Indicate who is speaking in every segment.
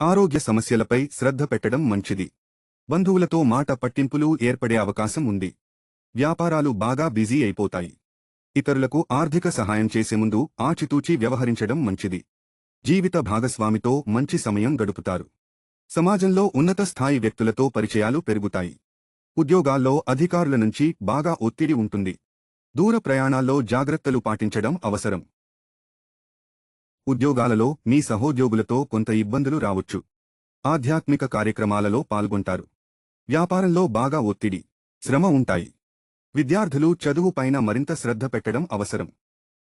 Speaker 1: ఆరోగ్య సమస్యలపై శ్రద్ధ పెట్టడం మంచిది. బంధువులతో మాట పట్టింపులు ఏర్పడే అవకాశం ఉంది. వ్యాపారాలు బాగా బిజీ అయిపోతాయి. ఇతరులకు ఆర్థిక సహాయం చేసే ముందు ఆచితూచి వ్యవహరించడం మంచిది. జీవిత భాగస్వామితో మంచి సమయం గడుపుతారు. సమాజంలో ఉన్నత స్థాయి వ్యక్తులతో పరిచయాలు పెరుగుతాయి. ఉద్యోగాల్లో అధికారుల నుంచి బాగా ఒత్తిడి ఉంటుంది. దూర ప్రయాణాల్లో జాగ్రత్తలు పాటించడం అవసరం. ఉద్యోగాలలో మీ సహోద్యోగులతో కొంత ఇబ్బందులు రావచ్చు. ఆధ్యాత్మిక కార్యక్రమాలలో పాల్గొంటారు. వ్యాపారంలో బాగా ఒత్తిడి శ్రమ ఉంటాయి. విద్యార్థులు చదువుపైన మరింత శ్రద్ధ పెట్టడం అవసరం.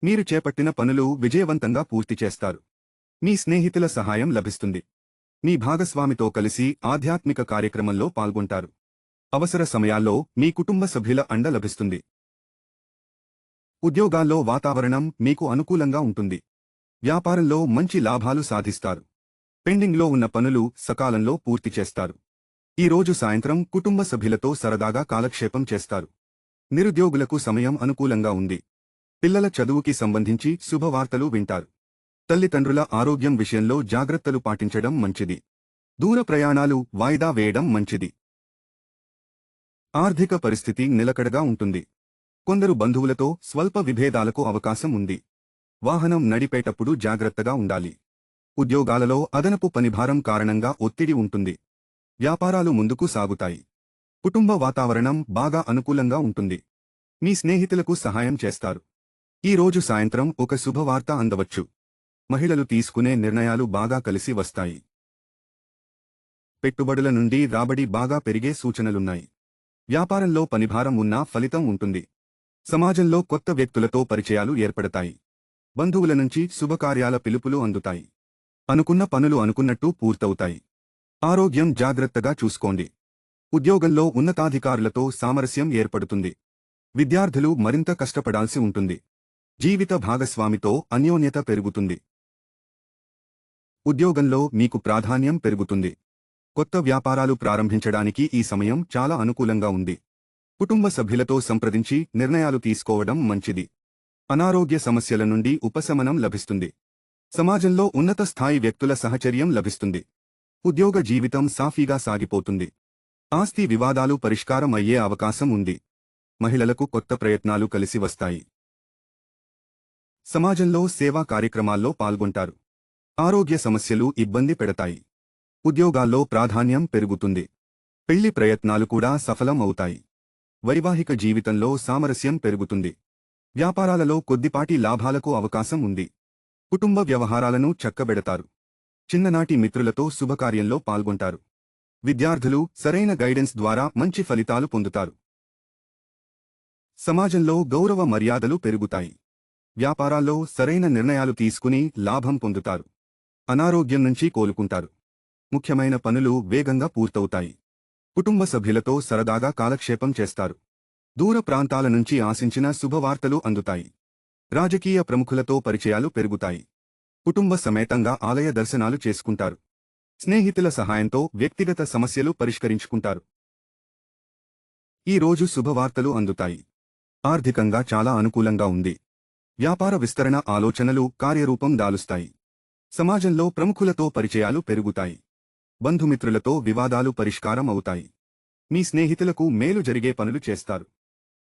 Speaker 1: మీరు చేపట్టిన పనులు విజయవంతంగా పూర్తి చేస్తారు. మీ స్నేహితుల సహాయం లభిస్తుంది. మీ భాగస్వామితో కలిసి ఆధ్యాత్మిక కార్యక్రమంలో పాల్గొంటారు. అవసర సమయాల్లో మీ కుటుంబ సభ్యుల అండ లభిస్తుంది. ఉద్యోగాల్లో వాతావరణం మీకు అనుకూలంగా ఉంటుంది. వ్యాపారంలో మంచి లాభాలు సాధిస్తారు. పెండింగ్లో ఉన్న పనులు సకాలంలో పూర్తి చేస్తారు. ఈరోజు సాయంత్రం కుటుంబ సభ్యులతో సరదాగా కాలక్షేపం చేస్తారు. నిరుద్యోగులకు సమయం అనుకూలంగా ఉంది. పిల్లల చదువుకి సంబంధించి శుభవార్తలు వింటారు. తల్లిదండ్రుల ఆరోగ్యం విషయంలో జాగ్రత్తలు పాటించడం మంచిది. దూర ప్రయాణాలు వాయిదా వేయడం మంచిది. ఆర్థిక పరిస్థితి నిలకడగా ఉంటుంది. కొందరు బంధువులతో స్వల్ప విభేదాలకు అవకాశం ఉంది. వాహనం నడిపేటప్పుడు జాగ్రత్తగా ఉండాలి. ఉద్యోగాలలో అదనపు పనిభారం కారణంగా ఒత్తిడి ఉంటుంది. వ్యాపారాలు ముందుకు సాగుతాయి. కుటుంబ వాతావరణం బాగా అనుకూలంగా ఉంటుంది. మీ స్నేహితులకు సహాయం చేస్తారు. ఈ రోజు సాయంత్రం ఒక శుభవార్త అందవచ్చు. మహిళలు తీసుకునే నిర్ణయాలు బాగా కలిసి వస్తాయి. పెట్టుబడుల నుండి రాబడి బాగా పెరిగే సూచనలున్నాయి. వ్యాపారంలో పనిభారం ఉన్నా ఫలితం ఉంటుంది. సమాజంలో కొత్త వ్యక్తులతో పరిచయాలు ఏర్పడతాయి. బంధువుల నుంచి శుభకార్యాల పిలుపులు అందుతాయి. అనుకున్న పనులు అనుకున్నట్టు పూర్తవుతాయి. ఆరోగ్యం జాగ్రత్తగా చూసుకోండి. ఉద్యోగంలో ఉన్నతాధికారులతో సామరస్యం ఏర్పడుతుంది. విద్యార్థులు మరింత కష్టపడాల్సి ఉంటుంది. జీవిత భాగస్వామితో అన్యోన్యత పెరుగుతుంది. ఉద్యోగంలో మీకు ప్రాధాన్యం పెరుగుతుంది. కొత్త వ్యాపారాలు ప్రారంభించడానికి ఈ సమయం చాలా అనుకూలంగా ఉంది. కుటుంబ సభ్యులతో సంప్రదించి నిర్ణయాలు తీసుకోవడం మంచిది. అనారోగ్య సమస్యల నుండి ఉపశమనం లభిస్తుంది. సమాజంలో ఉన్నత స్థాయి వ్యక్తుల సహచర్యం లభిస్తుంది. ఉద్యోగ జీవితం సాఫీగా సాగిపోతుంది. ఆస్తి వివాదాలు పరిష్కారం అయ్యే అవకాశం ఉంది. మహిళలకు కొత్త ప్రయత్నాలు కలిసి వస్తాయి. సమాజంలో సేవా కార్యక్రమాల్లో పాల్గొంటారు. ఆరోగ్య సమస్యలు ఇబ్బంది పెడతాయి. ఉద్యోగాల్లో ప్రాధాన్యం పెరుగుతుంది. పెళ్ళి ప్రయత్నాలు కూడా సఫలం అవుతాయి. వైవాహిక జీవితంలో సామరస్యం పెరుగుతుంది. వ్యాపారాలలో కొద్దిపాటి లాభాలకు అవకాశం ఉంది. కుటుంబ వ్యవహారాలను చక్కబెడతారు. చిన్ననాటి మిత్రులతో శుభకార్యంలో పాల్గొంటారు. విద్యార్థులు సరైన గైడెన్స్ ద్వారా మంచి ఫలితాలు పొందుతారు. సమాజంలో గౌరవ మర్యాదలు పెరుగుతాయి. వ్యాపారాల్లో సరైన నిర్ణయాలు తీసుకుని లాభం పొందుతారు. అనారోగ్యం నుంచి కోలుకుంటారు. ముఖ్యమైన పనులు వేగంగా పూర్తవుతాయి. కుటుంబ సభ్యులతో సరదాగా కాలక్షేపం చేస్తారు. దూర ప్రాంతాల నుంచి ఆశించిన శుభవార్తలు అందుతాయి. రాజకీయ ప్రముఖులతో పరిచయాలు పెరుగుతాయి. కుటుంబ సమేతంగా ఆలయ దర్శనాలు చేసుకుంటారు. స్నేహితుల సహాయంతో వ్యక్తిగత సమస్యలు పరిష్కరించుకుంటారు. ఈ రోజు శుభవార్తలు అందుతాయి. ఆర్థికంగా చాలా అనుకూలంగా ఉంది. వ్యాపార విస్తరణ ఆలోచనలు కార్యరూపం దాలుస్తాయి. సమాజంలో ప్రముఖులతో పరిచయాలు పెరుగుతాయి. బంధుమిత్రులతో వివాదాలు పరిష్కారం అవుతాయి. మీ స్నేహితులకు మేలు జరిగే పనులు చేస్తారు.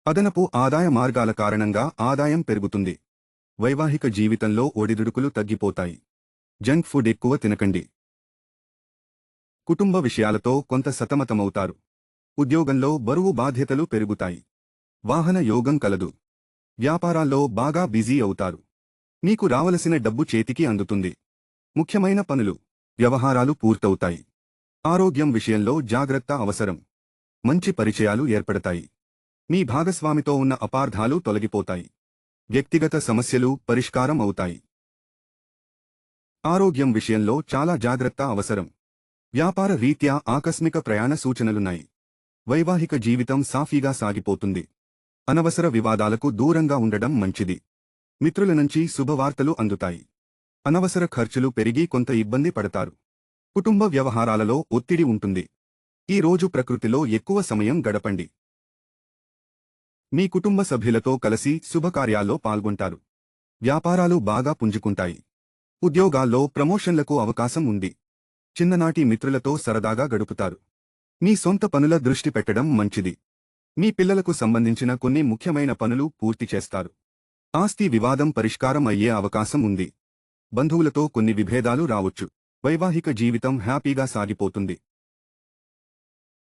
Speaker 1: అదనపు ఆదాయ మార్గాల కారణంగా ఆదాయం పెరుగుతుంది. వైవాహిక జీవితంలో ఒడిదుడుకులు తగ్గిపోతాయి. జంక్ ఫుడ్ ఎక్కువ తినకండి. కుటుంబ విషయాలతో కొంత సతమతమవుతారు. ఉద్యోగంలో బరువు బాధ్యతలు పెరుగుతాయి. వాహన యోగం కలదు. వ్యాపారాల్లో బాగా బిజీ అవుతారు. మీకు రావలసిన డబ్బు చేతికి అందుతుంది. ముఖ్యమైన పనులు. వ్యవహారాలు పూర్తవుతాయి. ఆరోగ్యం విషయంలో జాగ్రత్త అవసరం. మంచి పరిచయాలు ఏర్పడతాయి. మీ భాగస్వామితో ఉన్న అపార్థాలు తొలగిపోతాయి. వ్యక్తిగత సమస్యలు పరిష్కారం అవుతాయి. ఆరోగ్యం విషయంలో చాలా జాగ్రత్త అవసరం. వ్యాపార రీత్యా ఆకస్మిక ప్రయాణ సూచనలున్నాయి. వైవాహిక జీవితం సాఫీగా సాగిపోతుంది. అనవసర వివాదాలకు దూరంగా ఉండడం మంచిది. మిత్రుల నుంచి శుభవార్తలు అందుతాయి. అనవసర ఖర్చులు పెరిగి కొంత ఇబ్బంది పడతారు. కుటుంబ వ్యవహారాలలో ఒత్తిడి ఉంటుంది. ఈ రోజు ప్రకృతిలో ఎక్కువ సమయం గడపండి. మీ కుటుంబ సభ్యులతో కలిసి శుభకార్యాల్లో పాల్గొంటారు. వ్యాపారాలు బాగా పుంజుకుంటాయి. ఉద్యోగాల్లో ప్రమోషన్లకు అవకాశం ఉంది. చిన్ననాటి మిత్రులతో సరదాగా గడుపుతారు. మీ సొంత పనుల దృష్టి పెట్టడం మంచిది. మీ పిల్లలకు సంబంధించిన కొన్ని ముఖ్యమైన పనులు పూర్తి చేస్తారు. ఆస్తి వివాదం పరిష్కారం అయ్యే అవకాశం ఉంది. బంధువులతో కొన్ని విభేదాలు రావచ్చు. వైవాహిక జీవితం హ్యాపీగా సాగిపోతుంది.